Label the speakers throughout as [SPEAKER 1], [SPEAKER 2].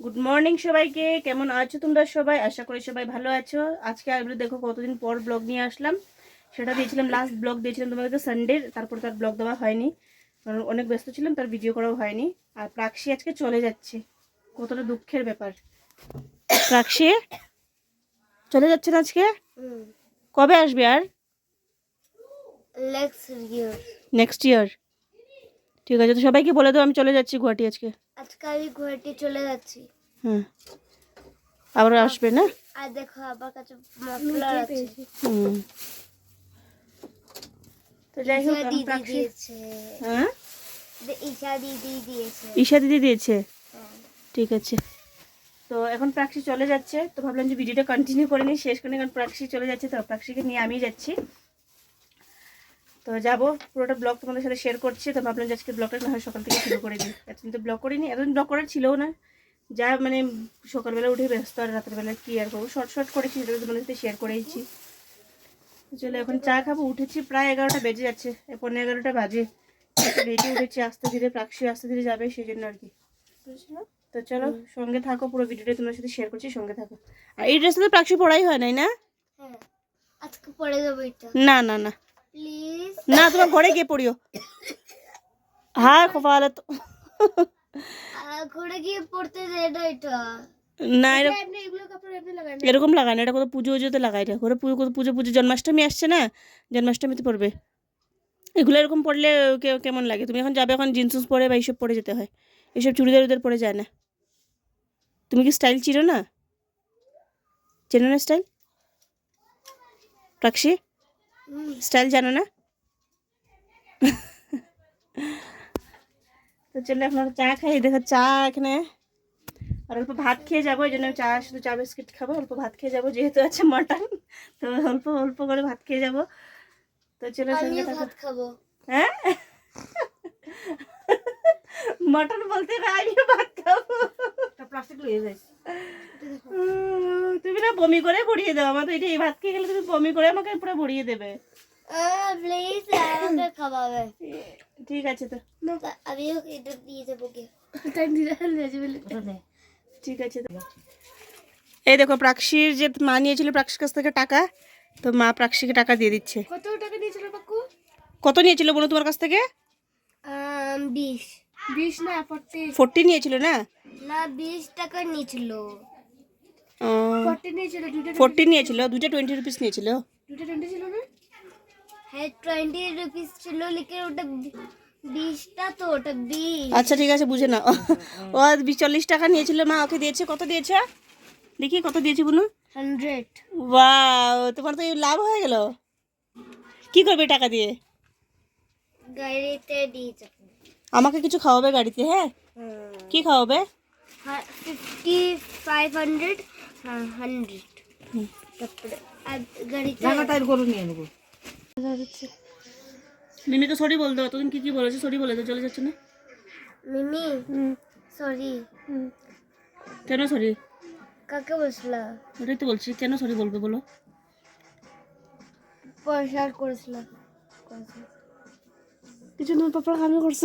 [SPEAKER 1] Good morning সবাইকে কেমন আছো তোমরা সবাই? আশা করি সবাই ভালো আছো। আজকে আমি দেখো কতদিন পর ব্লগ নিয়ে আসলাম। সেটা দিয়েছিলাম লাস্ট ব্লগ দিয়েছিলাম তোমাদেরকে সানডে তারপর তার ব্লগ দেওয়া হয়নি। কারণ অনেক ব্যস্ত ছিলাম তার ভিডিও করাও হয়নি। আর প্রাক্সি আজকে চলে যাচ্ছে। কতটা দুঃখের ব্যাপার। প্রাক্সি চলে যাচ্ছে না আজকে কবে আসবে আর?
[SPEAKER 2] নেক্সট ইয়ার
[SPEAKER 1] নেক্সট ইয়ার ঠিক আছে তো সবাইকে বলে দাও আমি চলে যাচ্ছি গুয়াহাটি আজকে।
[SPEAKER 2] আজকে আমি গুয়াহাটি চলে যাচ্ছি।
[SPEAKER 1] হ্যাঁ আবার আসবে না?
[SPEAKER 2] আর দেখো আমার কাছে মাফলার আছে।
[SPEAKER 1] হুম। তো যাই হোক
[SPEAKER 2] দিদি দিয়েছে।
[SPEAKER 1] হ্যাঁ?
[SPEAKER 2] দে- ঈশা দিদি দিয়েছে।
[SPEAKER 1] ঈশা দিদি দিয়েছে?
[SPEAKER 2] হ্যাঁ।
[SPEAKER 1] ঠিক আছে। তো এখন প্রাক্সি চলে যাচ্ছে তো ভাবলাম যে ভিডিওটা কন্টিনিউ করে নিই শেষ করে নিই, কারণ প্রাক্সি চলে যাচ্ছে তো প্রাক্সিকে নিয়ে আমি যাচ্ছি। তো যাব পুরোটা ব্লগ তোমাদের সাথে শেয়ার করছি। তো ভাবলাম যে আজকে ব্লগটা না হয় সকাল থেকে শুরু করে দিই। এতদিন তো ব্লগ করিনি এতদিন ব্লগ করার ছিলও না। যা মানে সকালবেলা উঠে ব্যস্ত আর রাতের বেলা কি আর করব? শর্ট শর্ট করেছি সেটা তোমাদের সাথে শেয়ার করেইছি। চলে এখন চা খাব উঠেছি প্রায় এগারোটা বেজে যাচ্ছে পনেরো এগারোটা বাজে। লেটে উঠেছি আস্তে ধীরে প্রাক্সি আস্তে ধীরে যাবে সেই জন্য আর কি। তো চলো সঙ্গে থাকো পুরো ভিডিওটা তোমার সাথে শেয়ার করছি সঙ্গে থাকো। আর এই ড্রেসটা তো প্রাক্সি পড়াই হয় নাই না?
[SPEAKER 2] হ্যাঁ
[SPEAKER 1] না না না।
[SPEAKER 2] প্লিজ
[SPEAKER 1] না তোমার ঘরে গিয়ে পড়িও। হ্যাঁ কপালত।
[SPEAKER 2] ঘুরে গিয়ে পড়তে না এটা
[SPEAKER 1] না এরকম এরকম লাগায় না এটা কত পুজো উজোতে লাগাই এটা ঘরে পুজো পুজো পুজো জন্মাষ্টমী আসছে না? জন্মাষ্টমীতে পড়বে। এগুলো এরকম পড়লে কেমন লাগে? তুমি এখন যাবে এখন জিন্স পরে বা এইসব পরে যেতে হয়। এইসব চুড়িদার উদার পরে যায় না। তুমি কি স্টাইল চিনো না? চেনো না স্টাইল?
[SPEAKER 2] হুম,
[SPEAKER 1] স্টাইল জানো না? তো চলে আমরা চা খাই। দেখো চা এখানে। আর অল্প ভাত খেয়ে যাব এই জন্য চা শুধু চা বিস্কিট খাব অল্প ভাত খেয়ে যাব যেহেতু আছে মাটন তো অল্প অল্প করে ভাত খেয়ে যাব। তো চলে সঙ্গে
[SPEAKER 2] ভাত খাব।
[SPEAKER 1] হ্যাঁ? মটন বলতে আমিও ভাত খাব। প্লাস্টিক লয়ে যাইস তুমি না বমি করে ভরিয়ে দাও আমার তো এটা এই ভাত খেয়ে গেলে তুমি বমি করে আমাকে পুরো ভরিয়ে দেবে।
[SPEAKER 2] প্লিজ আমাকে খাওয়াবে।
[SPEAKER 1] ঠিক আছে তো।
[SPEAKER 2] আমিও এটা দিয়ে যাব কি
[SPEAKER 1] ঠিক আছে তো। এই দেখো প্রাক্সির যে মা নিয়েছিল প্রাক্সির কাছ থেকে টাকা তো মা প্রাক্সিকে টাকা দিয়ে দিচ্ছে।
[SPEAKER 2] কত টাকা দিয়েছিল কাকু
[SPEAKER 1] কত নিয়েছিল বোনো তোমার কাছ থেকে?
[SPEAKER 2] বিশ। বিশ না ফর্টি
[SPEAKER 1] ফোরটি নিয়েছিল না?
[SPEAKER 2] না বিশ টাকা নিয়েছিল। নিয়েছিল দুটো
[SPEAKER 1] ফোরটি নিয়েছিল দুটো টোয়েন্টি রুপিস নিয়েছিল।
[SPEAKER 2] দুটো টোয়েন্টি ছিল না? হ্যাঁ টোয়েন্টি রুপিস ছিল লিখে ওটা বিশটা তো ওটা বিশ।
[SPEAKER 1] আচ্ছা ঠিক আছে বুঝে নাও। ও আর বিশ চল্লিশ টাকা নিয়েছিল মা ওকে দিয়েছে কত দিয়েছে? দেখি কত দিয়েছে বোনো?
[SPEAKER 2] হান্ড্রেড।
[SPEAKER 1] বাহ তোমার তো এই লাভ হয়ে গেল। কি করবে টাকা দিয়ে?
[SPEAKER 2] গাড়িতে দিয়ে যাব।
[SPEAKER 1] আমাকে কিছু খাওয়াবে গাড়িতে হ্যাঁ? কি খাওয়াবে?
[SPEAKER 2] ফিফটি ফাইভ হান্ড্রেড হান্ড্রেড তারপরে
[SPEAKER 1] নিয়ে নেব। মিমিকে সরি বল দাও এতদিন কি কি বলেছে? সরি বলে দাও চলে যাচ্ছে না?
[SPEAKER 2] মিমি? সরি
[SPEAKER 1] কেন সরি
[SPEAKER 2] কাকে বসলা
[SPEAKER 1] ওটাই তো বলছি কেন সরি বলবে বলো?
[SPEAKER 2] পয়সা করেছিলাম
[SPEAKER 1] কিছু পাপড় করছ।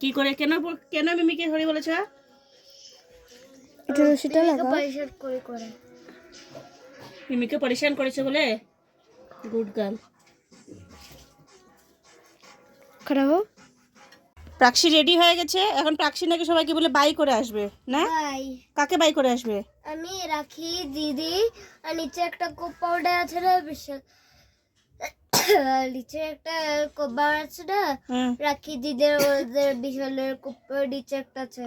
[SPEAKER 1] কি করে? কেন কেন মিমিকে বলেছে?
[SPEAKER 2] এটা সেটা লাগা পয়সা করে করে।
[SPEAKER 1] মিমিকে পরিশান করেছে বলে? Good girl.
[SPEAKER 2] খারাপ
[SPEAKER 1] প্রাক্সি রেডি হয়ে গেছে। এখন প্রাক্সি নাকি সবাইকে বলে বাই করে আসবে না?
[SPEAKER 2] বাই।
[SPEAKER 1] কাকে বাই করে আসবে?
[SPEAKER 2] আমি রাখি দিদি আর নিচে একটা কোপ পাউডার আছে না বিশাল। নিচে একটা কভার আছে না? রাখি দিদের ওদের বিশালের নিচে একটা আছে।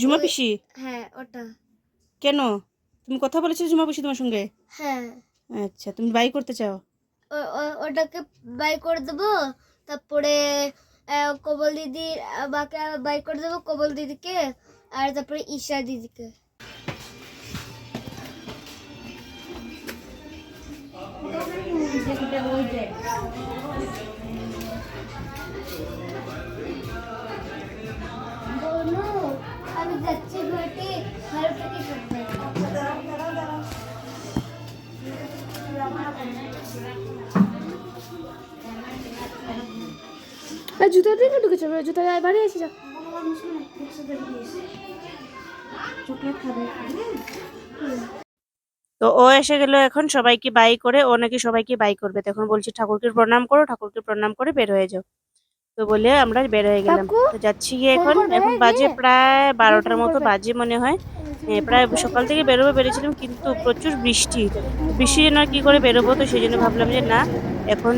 [SPEAKER 1] ঝুমা পিসি?
[SPEAKER 2] হ্যাঁ ওটা।
[SPEAKER 1] কেন? তুমি কথা বলেছ ঝুমা পিসি তোমার সঙ্গে?
[SPEAKER 2] হ্যাঁ।
[SPEAKER 1] আচ্ছা তুমি বাই করতে চাও?
[SPEAKER 2] ওটাকে বাই করে দেবো তারপরে কবল দিদি বাকে বাই করে দেবো কবল দিদিকে আর তারপরে ঈশা দিদিকে। আমি যাচ্ছি ঘাটে ভালো থেকে
[SPEAKER 3] জুতো দিয়ে ঢুকে যাবে জুতো বাড়ি এসে যা
[SPEAKER 1] চকলেট খাবে। তো ও এসে গেল এখন সবাইকে বাই করে ও নাকি সবাইকে বাই করবে। তখন বলছি ঠাকুরকে প্রণাম করো ঠাকুরকে প্রণাম করে বের হয়ে যাও। তো বলে আমরা বের হয়ে গেলাম। তো যাচ্ছি গিয়ে এখন এখন বাজে প্রায় বারোটার মতো বাজে মনে হয়। প্রায় সকাল থেকে বেরোবো বেরিয়েছিলাম কিন্তু প্রচুর বৃষ্টি। বৃষ্টির জন্য আর কি করে বেরোবো তো সেই জন্য ভাবলাম যে না এখন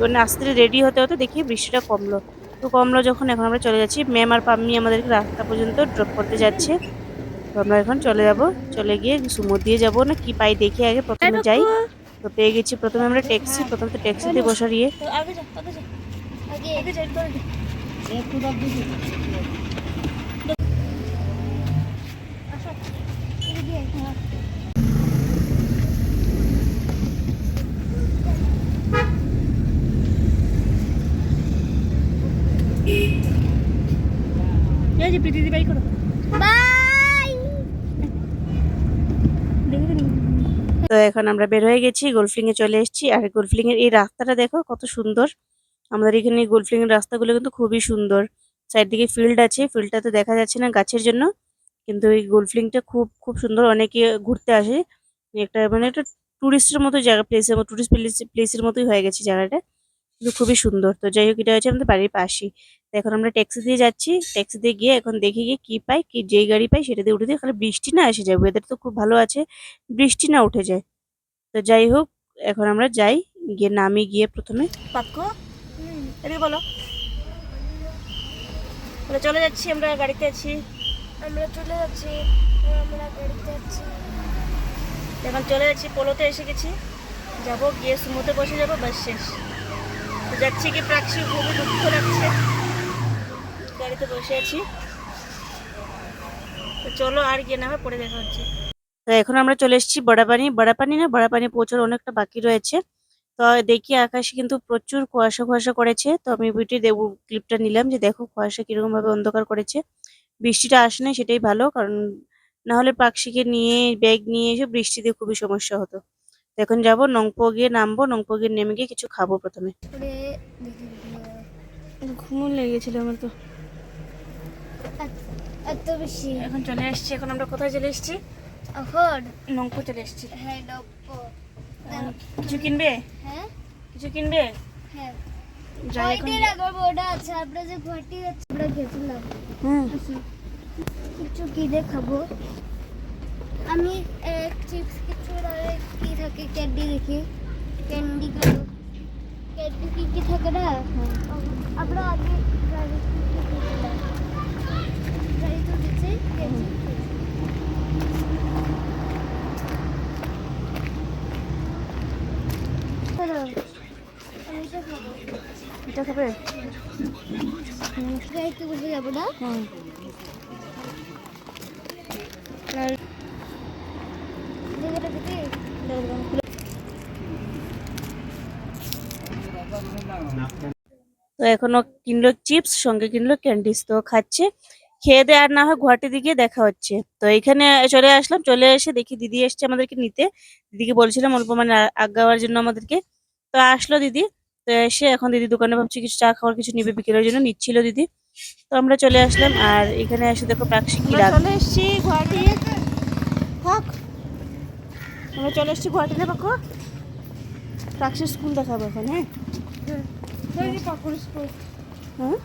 [SPEAKER 1] মানে আস্তে রেডি হতে হতে দেখি বৃষ্টিটা কমলো। তো কমলো যখন এখন আমরা চলে যাচ্ছি। ম্যাম আর পাম্মি আমাদেরকে রাস্তা পর্যন্ত ড্রপ করতে যাচ্ছে। তো আমরা এখন চলে যাব। চলে গিয়ে সুমো দিয়ে যাব না কি পাই দেখি আগে। প্রথমে যাই। তো পেয়ে গেছি প্রথমে আমরা ট্যাক্সি প্রথমে তো ট্যাক্সিতে বসারিয়ে আগে যা আগে যা
[SPEAKER 2] আগে
[SPEAKER 1] আগে যা একটু আগে।
[SPEAKER 2] এদিকে।
[SPEAKER 1] এই যে প্রীতি বাই করো
[SPEAKER 2] বাই
[SPEAKER 1] তো এখন আমরা বের হয়ে গেছি গোলফিং এ চলে এসেছি। আর গোলফিং এর এই রাস্তাটা দেখো কত সুন্দর। আমাদের এখানে গোলফিং এর রাস্তাগুলো কিন্তু খুবই সুন্দর। সাইড দিকে ফিল্ড আছে ফিল্ডটা তো দেখা যাচ্ছে না গাছের জন্য। কিন্তু এই গোলফিংটা খুব খুব সুন্দর। অনেকে ঘুরতে আসে। একটা মানে একটা টুরিস্টের মতো জায়গা প্লেসের মতো টুরিস্ট প্লেসের মতোই হয়ে গেছে জায়গাটা। কিন্তু খুবই সুন্দর। তো যাই হোক, এটা হচ্ছে আমাদের বাড়ির পাশেই তো এখন আমরা ট্যাক্সি দিয়ে যাচ্ছি। ট্যাক্সি দিয়ে গিয়ে এখন দেখি গিয়ে কী পাই, কি যেই গাড়ি পাই সেটা দিয়ে উঠে দিয়ে খালি বৃষ্টি না এসে যায়। ওয়েদার তো খুব ভালো আছে, বৃষ্টি না উঠে যায়। তো যাই হোক, এখন আমরা যাই গিয়ে নামি গিয়ে প্রথমে। পাক্কো? এদিকে বলো। বলে চলে যাচ্ছি, আমরা গাড়িতে আছি।
[SPEAKER 2] আমরা চলে যাচ্ছি, আমরা গাড়িতে যাচ্ছি
[SPEAKER 1] এখন চলে যাচ্ছি, পোলোতে এসে গেছি। যাব গিয়ে সুমোতে বসে যাব বাস শেষ। যাচ্ছি কি খুবই দুঃখ লাগছে। গাড়িতে বসে আছি। তো চলো আর গিয়ে না পরে দেখা হচ্ছে। এখন আমরা চলে এসেছি বড়াপানি। বড়াপানি না, বড়াপানি পৌঁছার অনেকটা বাকি রয়েছে। তো দেখি আকাশে কিন্তু প্রচুর কুয়াশা কুয়াশা করেছে। তো আমি ভিডিও দেবো ক্লিপটা নিলাম যে দেখো কুয়াশা কীরকম ভাবে অন্ধকার করেছে। বৃষ্টিটা আসে না সেটাই ভালো। কারণ না হলে পাখিকে নিয়ে, ব্যাগ নিয়ে এসে বৃষ্টিতে খুবই সমস্যা হতো। তো এখন যাব নংপো গিয়ে নামবো নংপো গিয়ে নেমে গিয়ে কিছু খাব প্রথমে। ঘুমন লেগেছিল আমার তো।
[SPEAKER 2] এত বেশি।
[SPEAKER 1] এখন চলে এসেছি এখন আমরা কোথায় চলে এসেছি?
[SPEAKER 2] এখন
[SPEAKER 1] নংপো চলে এসেছি।
[SPEAKER 2] হ্যাঁ ডপ্পো
[SPEAKER 1] কিছু কিনবে?
[SPEAKER 2] হ্যাঁ?
[SPEAKER 1] কিছু কিনবে?
[SPEAKER 2] হ্যাঁ।
[SPEAKER 1] যাই এখন
[SPEAKER 2] বোর্ডা আছে? আমরা যে ঘটি আছে আমরা গেছিলাম
[SPEAKER 1] হুম।
[SPEAKER 2] কিছু কিনে খাব। আমি এক চিপস এক কি থাকে? ক্যান্ডি দেখি। ক্যান্ডি ক্যান্ডি কি কি থাকে না? আমরা আগে
[SPEAKER 1] এটা খাবে?
[SPEAKER 2] গাড়িতে বসে যাব না? রাখতে
[SPEAKER 1] তো এখনও কিনলো চিপস সঙ্গে কিনলো ক্যান্ডিস তো খাচ্ছে। খেয়ে দিয়ে আর না হয় গুয়াহাটি দিকে দেখা হচ্ছে। তো এখানে চলে আসলাম চলে এসে দেখি দিদি এসছে আমাদেরকে নিতে। দিদিকে বলছিলাম অল্প মানে আ- আগাবার জন্য আমাদেরকে। তো আসলো দিদি তো এসে এখন দিদি দোকানে ভাবছি কিছু চা খাওয়ার কিছু নিবে বিকেলের জন্য নিচ্ছিল দিদি। তো আমরা চলে আসলাম আর এখানে এসে দেখো প্রাক্ষী কি রাগ চলে এসেছি গুয়াহাটি থাক আমরা চলে এসেছি গুয়াহাটি না পাকো। প্রাক্ষীর স্কুল দেখাবো এখন হ্যাঁ? হ্যাঁ।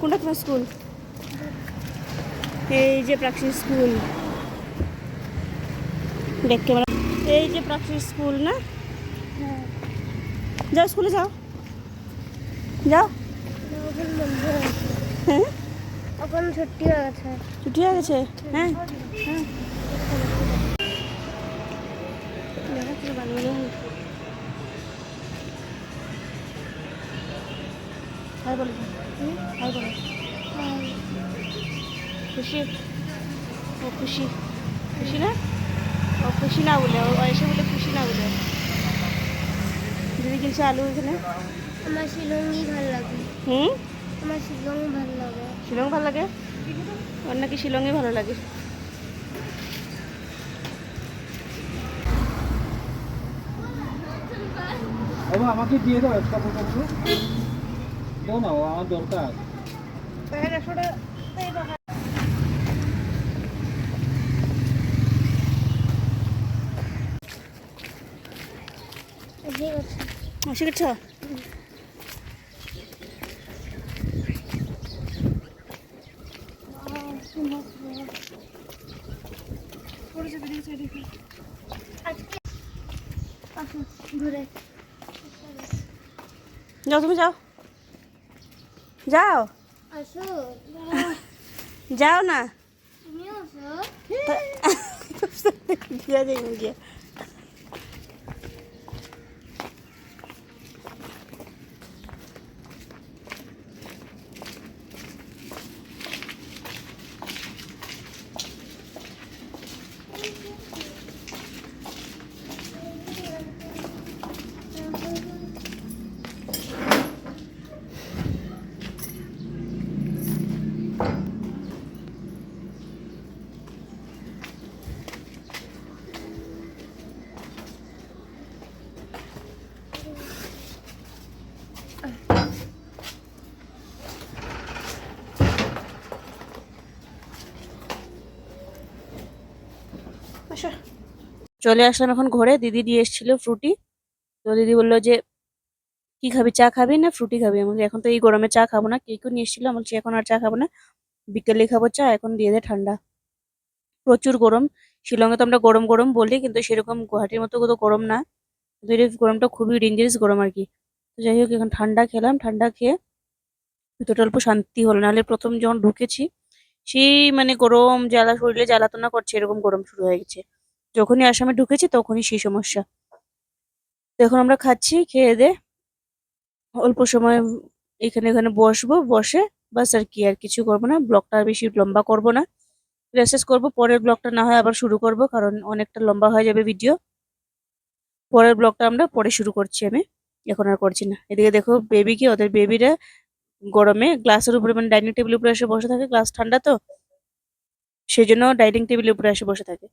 [SPEAKER 1] কোনটা তোমার স্কুল এই যে প্রাক্সি স্কুল দেখ ক্যামেরা এই যে প্রাক্সি স্কুল না? যাও স্কুলে যাও। যাও। হ্যাঁ?
[SPEAKER 2] এখন ছুটি হয়ে গেছে।
[SPEAKER 1] ছুটি হয়ে গেছে? হ্যাঁ। হ্যাঁ দেখো কি বানিয়ে হাই বলো হাই বলো। খুশি? ও খুশি। খুশি না? ও খুশি না বলে। ও এসে বলে খুশি না বলে। দিদি কিনছে আলু এখানে?
[SPEAKER 2] আমার শিলংই ভালো লাগে।
[SPEAKER 1] হুম?
[SPEAKER 2] আমার শিলং ভালো লাগে।
[SPEAKER 1] শিলং ভালো লাগে? ওর নাকি শিলংই ভালো লাগে।
[SPEAKER 3] বাবা আমাকে দিয়ে দাও একটা ফটো দাও না আমার দরকার।
[SPEAKER 2] ঠিক আছে
[SPEAKER 1] শিখেছ
[SPEAKER 2] আজকে আসুন ঘুরে
[SPEAKER 1] যাও তুমি যাও। যাও। যাও না।
[SPEAKER 2] তুমিও আসো।
[SPEAKER 1] দিয়া চলে আসলাম এখন ঘরে, দিদি দিয়ে এসেছিল ফ্রুটি। তো দিদি বলল যে, কি খাবি, চা খাবি না ফ্রুটি খাবি? আমি এখন তো এই গরমে চা খাব না কেকও নিয়ে এসেছিল। বলছি, এখন আর চা খাব না, বিকেলে খাব চা, এখন দিয়ে দে ঠান্ডা। প্রচুর গরম, শিলংয়ে তো আমরা গরম গরম বলি, কিন্তু সেরকম গুয়াহাটির মতো তো গরম না। কিন্তু গরমটা খুবই ডেঞ্জারাস গরম আর কি। তো যাই হোক, এখন ঠান্ডা খেলাম, ঠান্ডা খেয়ে ভিতরটা অল্প শান্তি হলো, নাহলে প্রথম যখন ঢুকেছি সেই মানে গরম জ্বালা শরীরে জ্বালাতনা করছে, এরকম গরম শুরু হয়ে গেছে। যখনই আসামে ঢুকেছি তখনই সেই সমস্যা। এখন আমরা খাচ্ছি, খেয়ে দে। অল্প সময় এখানে এখানে বসবো, বসে বাস আর কি, আর কিছু করব না। ব্লগটা আর বেশি লম্বা করব না। রেসেস করব, পরের ব্লগটা না হয় আবার শুরু করব, কারণ অনেকটা লম্বা হয়ে যাবে ভিডিও। পরের ব্লগটা আমরা পরে শুরু করছি আমি। এখন আর করছি না। এদিকে দেখো বেবিকে ওদের বেবিরা গরমে গ্লাসের উপরে মানে ডাইনিং টেবিলের উপরে এসে বসে থাকে, গ্লাস ঠান্ডা তো সেই জন্য ডাইনিং টেবিলের উপরে এসে বসে থাকে।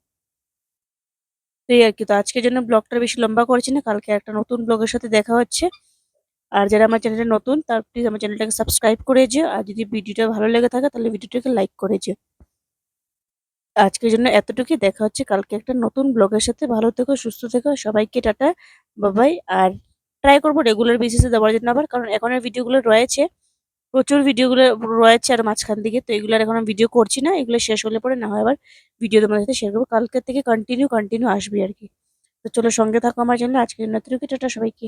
[SPEAKER 1] তো এই আর কি, তো আজকের জন্য ব্লগটা বেশি লম্বা করছি না, কালকে একটা নতুন ব্লগের সাথে দেখা হচ্ছে। আর যারা আমার চ্যানেলে নতুন, তার প্লিজ আমার চ্যানেলটাকে সাবস্ক্রাইব করে যেও, আর যদি ভিডিওটা ভালো লেগে থাকে, তাহলে ভিডিওটাকে লাইক করে যেও। আজকের জন্য এতটুকুই, দেখা হচ্ছে কালকে একটা নতুন ব্লগের সাথে। ভালো থেকো, সুস্থ থেকো, সবাইকে টাটা বাবাই আর ট্রাই করব রেগুলার বেসিসে দেওয়ার জন্য আবার, কারণ এখনের ভিডিওগুলো রয়েছে। প্রচুর ভিডিওগুলো রয়েছে আর মাঝখান দিকে, তো এগুলো এখন আমি ভিডিও করছি না, এগুলো শেষ হলে পরে না হয় আবার ভিডিও তোমাদের সাথে শেয়ার করব। কালকের থেকে কন্টিনিউ কন্টিনিউ আসবি আর কি। তো চলো সঙ্গে থাকো আমার জন্য আজকের টাটা সবাইকে।